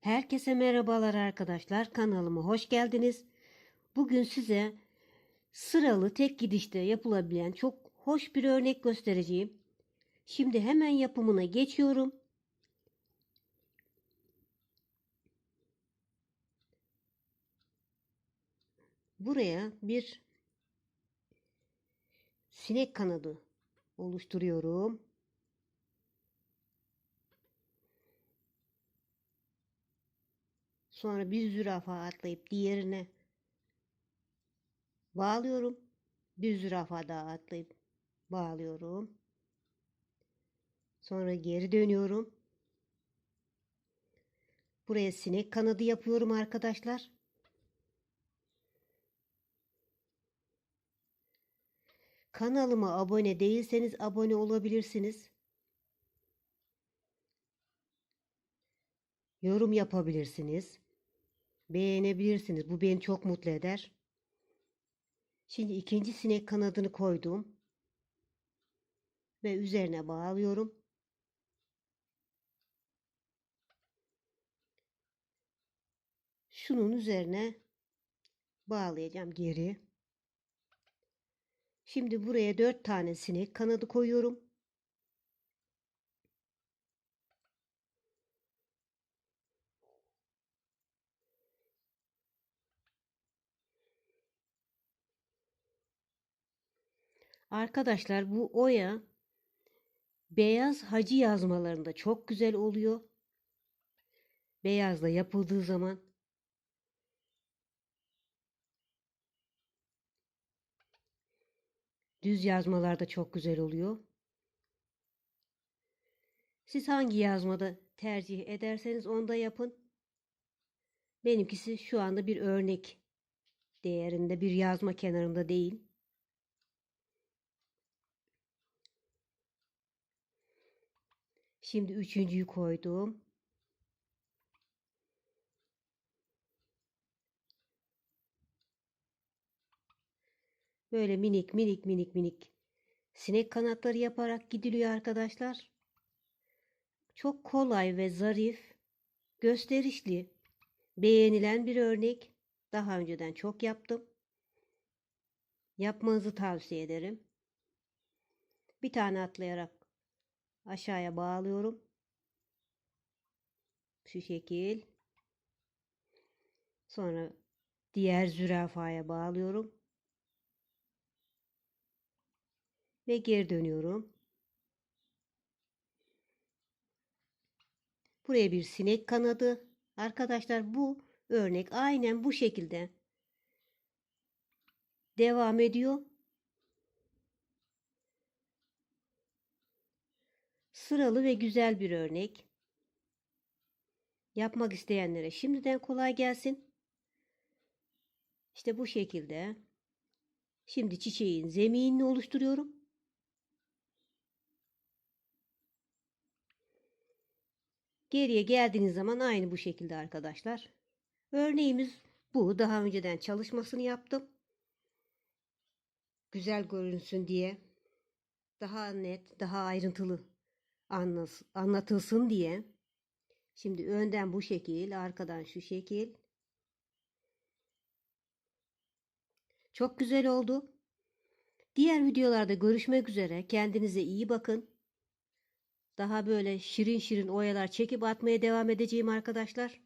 Herkese merhabalar arkadaşlar. Kanalıma hoş geldiniz. Bugün size sıralı tek gidişte yapılabilen çok hoş bir örnek göstereceğim. Şimdi hemen yapımına geçiyorum. Buraya bir sinek kanadı oluşturuyorum. Sonra bir zürafa atlayıp diğerine bağlıyorum. Bir zürafa daha atlayıp bağlıyorum. Sonra geri dönüyorum. Buraya sinek kanadı yapıyorum arkadaşlar. Kanalıma abone değilseniz abone olabilirsiniz. Yorum yapabilirsiniz. Beğenebilirsiniz. Bu beni çok mutlu eder. Şimdi ikinci sinek kanadını koydum. Ve üzerine bağlıyorum. Şunun üzerine bağlayacağım geri. Şimdi buraya dört tane sinek kanadı koyuyorum. Arkadaşlar bu oya beyaz hacı yazmalarında çok güzel oluyor. Beyazla yapıldığı zaman düz yazmalarda çok güzel oluyor. Siz hangi yazmada tercih ederseniz onda yapın. Benimkisi şu anda bir örnek değerinde bir yazma kenarında değil. Şimdi üçüncüyü koydum. Böyle minik minik minik minik sinek kanatları yaparak gidiliyor arkadaşlar. Çok kolay ve zarif, gösterişli, beğenilen bir örnek. Daha önceden çok yaptım. Yapmanızı tavsiye ederim. Bir tane atlayarak aşağıya bağlıyorum. Şu şekil. Sonra diğer zürafaya bağlıyorum. Ve geri dönüyorum. Buraya bir sinek kanadı. Arkadaşlar bu örnek aynen bu şekilde devam ediyor. Sıralı ve güzel bir örnek. Yapmak isteyenlere şimdiden kolay gelsin. İşte bu şekilde. Şimdi çiçeğin zeminini oluşturuyorum. Geriye geldiğiniz zaman aynı bu şekilde arkadaşlar. Örneğimiz bu. Daha önceden çalışmasını yaptım. Güzel görünsün diye. Daha net, daha ayrıntılı anlatılsın diye. Şimdi önden bu şekil, arkadan şu şekil. Çok güzel oldu. Diğer videolarda görüşmek üzere. Kendinize iyi bakın. Daha böyle şirin şirin oyalar çekip atmaya devam edeceğim arkadaşlar.